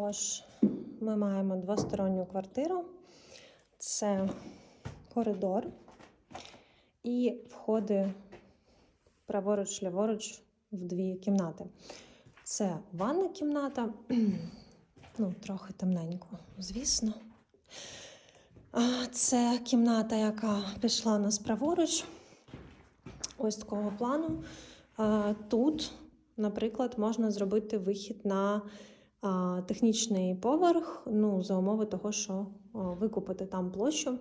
Тож, ми маємо двосторонню квартиру. Це коридор і входи праворуч, ліворуч в дві кімнати. Це ванна кімната, ну, трохи темненько, звісно. Це кімната, яка пішла у нас праворуч. Ось такого плану. Тут, наприклад, можна зробити вихід на технічний поверх, ну, за умови того, що викупити там площу.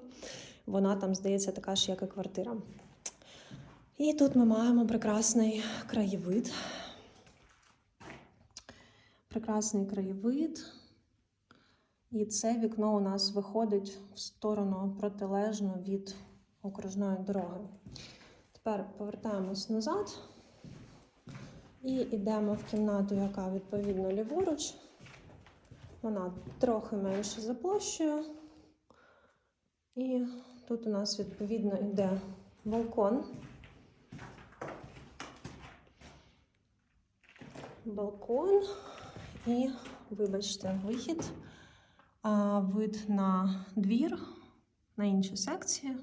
Вона там, здається, така ж, як і квартира. І тут ми маємо прекрасний краєвид. Прекрасний краєвид. І це вікно у нас виходить в сторону протилежну від окружної дороги. Тепер повертаємось назад і йдемо в кімнату, яка відповідно ліворуч. Вона трохи менше за площею. І тут у нас відповідно йде балкон. Балкон і, вибачте, вихід, а, вид на двір, на інші секції,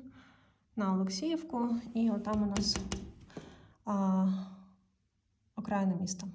на Олексіївку, і отам у нас а, краю на місто.